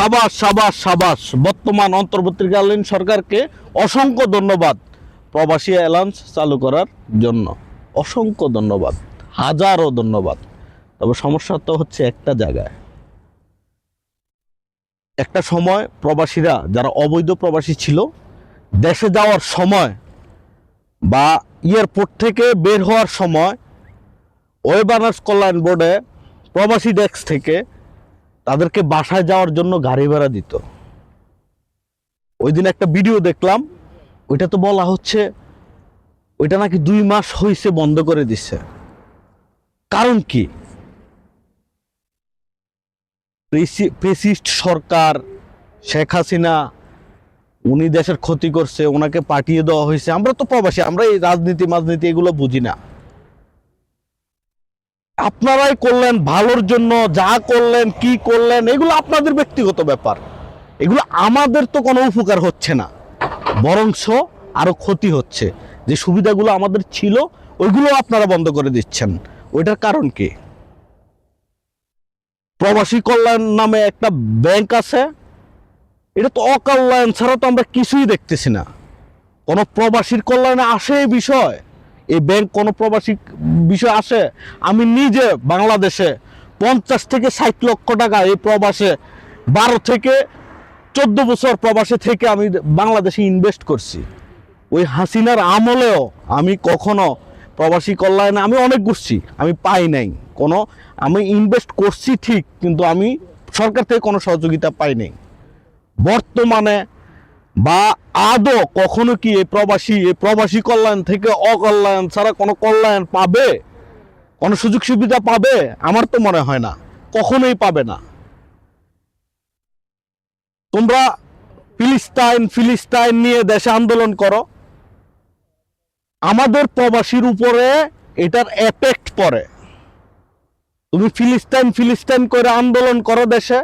সাবাস সাবাস সাবাস। বর্তমান অন্তর্বর্তীকালীন সরকারকে অসংখ্য ধন্যবাদ প্রবাসী অ্যালাউন্স চালু করার জন্য। অসংখ্য ধন্যবাদ, হাজারো ধন্যবাদ। তবে সমস্যা তো হচ্ছে একটা জায়গায়। একটা সময় প্রবাসীরা, যারা অবৈধ প্রবাসী ছিল, দেশে যাওয়ার সময় বা এয়ারপোর্ট থেকে বের হওয়ার সময়, ওয়েবানার্স কল্যাণ বোর্ডে প্রবাসী ডেস্ক থেকে তাদেরকে বাসায় যাওয়ার জন্য গাড়ি ভাড়া দিত। ওই দিন একটা ভিডিও দেখলাম, ওইটা তো বলা হচ্ছে ওইটা নাকি দুই মাস হয়েছে বন্ধ করে দিছে। কারণ কি? প্রেসিস্ট সরকার, শেখ হাসিনা, উনি দেশের ক্ষতি করছে, ওনাকে পাঠিয়ে দেওয়া হয়েছে। আমরা তো প্রবাসী, আমরা এই রাজনীতি মাজনীতি এগুলো বুঝি না। আপনারাই করলেন, ভালোর জন্য যা করলেন, কি করলেন, এগুলো আপনাদের ব্যক্তিগত ব্যাপার। এগুলো আমাদের তো কোনো উপকার হচ্ছে না। বরংশ আরও ক্ষতি হচ্ছে। যে সুবিধাগুলো আমাদের ছিল, ওইগুলো আপনারা বন্ধ করে দিচ্ছেন। ওইটার কারণ কি? প্রবাসী কল্যাণ নামে একটা ব্যাংক আছে। এটা তো অকল্যাণ, ছাড়া তো আমরা কিছুই দেখতেছি না। কোনো প্রবাসীর কল্যাণে আসে এই বিষয়। এই ব্যাংক কোনো প্রবাসী বিষয় আসে, আমি নিজে বাংলাদেশে পঞ্চাশ থেকে ষাট লক্ষ টাকা এই প্রবাসে, বারো থেকে চোদ্দ বছর প্রবাসে থেকে আমি বাংলাদেশে ইনভেস্ট করছি। ওই হাসিনার আমলেও আমি কখনো প্রবাসী কল্যাণে আমি অনেক ঘুরছি, আমি পাই নাই কোনো। আমি ইনভেস্ট করছি ঠিক, কিন্তু আমি সরকার থেকে কোনো সহযোগিতা পাই নাই। বর্তমানে বা আদৌ কখনো কি এই প্রবাসী এই প্রবাসী কল্যাণ থেকে অকল্যাণ ছাড়া কোনো কল্যাণ পাবে? কোনো সুযোগ সুবিধা পাবে? আমার তো মনে হয় না। কখনোই পাবে না। তোমরা ফিলিস্তাইন ফিলিস্তাইন নিয়ে দেশে আন্দোলন করো। আমাদের প্রবাসীর উপরে এটার এফেক্ট পড়ে। তুমি ফিলিস্তাইন ফিলিস্তাইন করে আন্দোলন করো দেশে।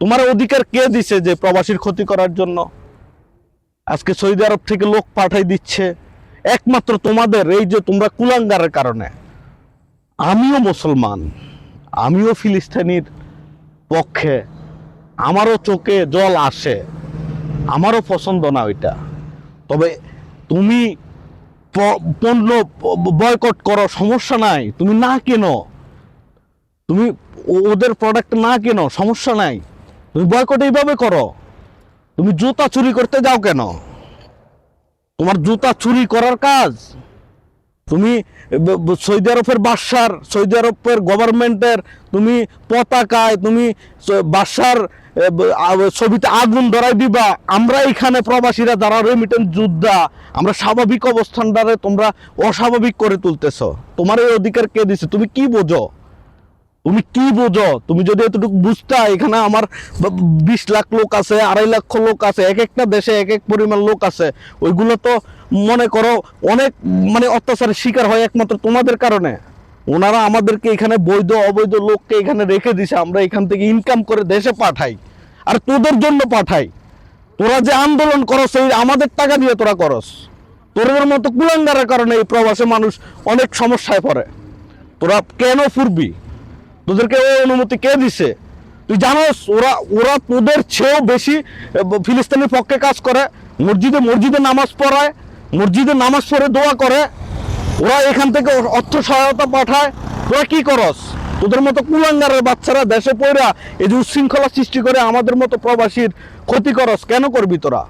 তোমার অধিকার কে দিছে যে প্রবাসীর ক্ষতি করার জন্য? আজকে সৌদি আরব থেকে লোক পাঠাই দিচ্ছে। একমাত্র তোমাদের, এই যে তোমরা কুলাঙ্গারের কারণে। আমিও মুসলমান, আমিও ফিলিস্তিনির পক্ষে। আমারও চোখে জল আসে, আমারও পছন্দ না ওইটা। তবে তুমি পণ্য বয়কট করো, সমস্যা নাই। তুমি না কেনো, তুমি ওদের প্রোডাক্ট না কেনো, সমস্যা নাই। তুমি বয়কট এইভাবে করো। তুমি জুতা চুরি করতে যাও কেন? তোমার জুতা চুরি করার কাজ? তুমি সৌদি আরবের বাদশার, সৌদি আরবের গভর্নমেন্টের তুমি পতাকায় তুমি বাদশার ছবিতে আগুন ধরাই দিবা। আমরা এখানে প্রবাসীরা যারা রেমিটেন্স যোদ্ধা, আমরা স্বাভাবিক অবস্থানটারে তোমরা অস্বাভাবিক করে তুলতেছ। তোমার এই অধিকার কে দিছে? তুমি কি বোঝো? তুমি কি বোঝো? তুমি যদি এতটুকু বুঝতা, এখানে আমার বিশ লাখ লোক আছে, আড়াই লক্ষ লোক আছে, এক একটা দেশে এক এক পরিমাণ লোক আছে। ওইগুলো তো মনে করো অনেক মানে অত্যাচারের শিকার হয় একমাত্র তোমাদের কারণে। ওনারা আমাদেরকে এখানে বৈধ, অবৈধ লোককে এখানে রেখে দিছে, আমরা এখান থেকে ইনকাম করে দেশে পাঠাই। আর তোদের জন্য পাঠাই। তোরা যে আন্দোলন করস, এই আমাদের টাকা দিয়ে তোরা করস। তোদের মতো কুলাঙ্গারের কারণে এই প্রবাসে মানুষ অনেক সমস্যায় পড়ে। তোরা কেন ফুরবি? তোদেরকে ওই অনুমতি কে দিছে? তুই জানোস, ওরা ওরা তোদের চেয়েও বেশি ফিলিস্তিনের পক্ষে কাজ করে। মসজিদে মসজিদে নামাজ পড়ায়, মসজিদে নামাজ পড়ে দোয়া করে। ওরা এখান থেকে অর্থ সহায়তা পাঠায়। তোরা কি করস? তোদের মতো কুলাঙ্গারের বাচ্চারা দেশে পড়া এই যে উচ্ছৃঙ্খলা সৃষ্টি করে আমাদের মতো প্রবাসীর ক্ষতি করস। কেন করবি তোরা?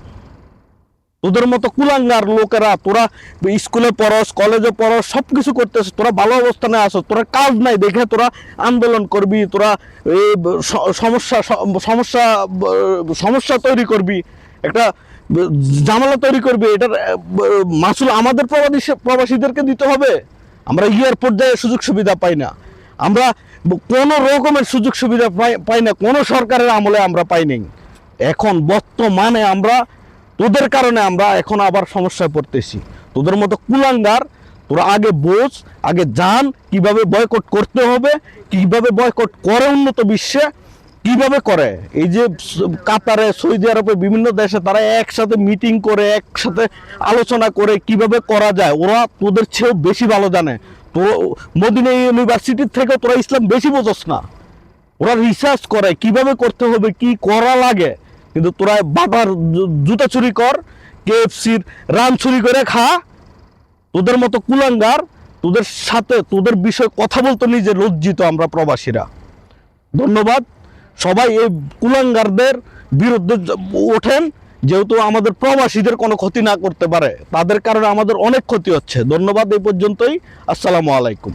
তোদের মতো কুলাঙ্গার লোকেরা, তোরা স্কুলে পড়স, কলেজে পড়স সব কিছু করতেছ, তোরা ভালো অবস্থানে আসো তোরা কাজ নাই দেখে তোরা আন্দোলন করবি, তোরা এই সমস্যা সমস্যা সমস্যা তৈরি করবি, একটা জামালা তৈরি করবি, এটার মাসুল আমাদের প্রবাসী প্রবাসীদেরকে দিতে হবে। আমরা ইয়ার পর্যায়ে সুযোগ সুবিধা পাই না। আমরা কোনো রকমের সুযোগ সুবিধা পাই পাই না, কোনো সরকারের আমলে আমরা পাই এখন বর্তমানে আমরা তোদের কারণে আমরা এখন আবার সমস্যায় পড়তেছি। তোদের মতো কুলাঙ্গার, তোরা আগে বোঝ, আগে জান কীভাবে বয়কট করতে হবে, কীভাবে বয়কট করে উন্নত বিশ্বে, কীভাবে করে। এই যে কাতারে, সৌদি আরবে বিভিন্ন দেশে তারা একসাথে মিটিং করে, একসাথে আলোচনা করে কীভাবে করা যায়, ওরা তোদের চেয়েও বেশি ভালো জানে। তো মদিনা ইউনিভার্সিটির থেকে তোরা ইসলাম বেশি বোঝস না। ওরা রিসার্চ করে কীভাবে করতে হবে, কি করা লাগে। কিন্তু তোরা বাবার জুতা চুরি কর কেএফসির রান চুরি করে খা। তোদের মতো কুলাঙ্গার, তোদের সাথে, তোদের বিষয়ে কথা বলতে নিজে লজ্জিত আমরা প্রবাসীরা। ধন্যবাদ। সবাই এই কুলাঙ্গারদের বিরুদ্ধে ওঠেন, যেহেতু আমাদের প্রবাসীদের কোনো ক্ষতি না করতে পারে। তাদের কারণে আমাদের অনেক ক্ষতি হচ্ছে। ধন্যবাদ এই পর্যন্তই। আসসালামু আলাইকুম।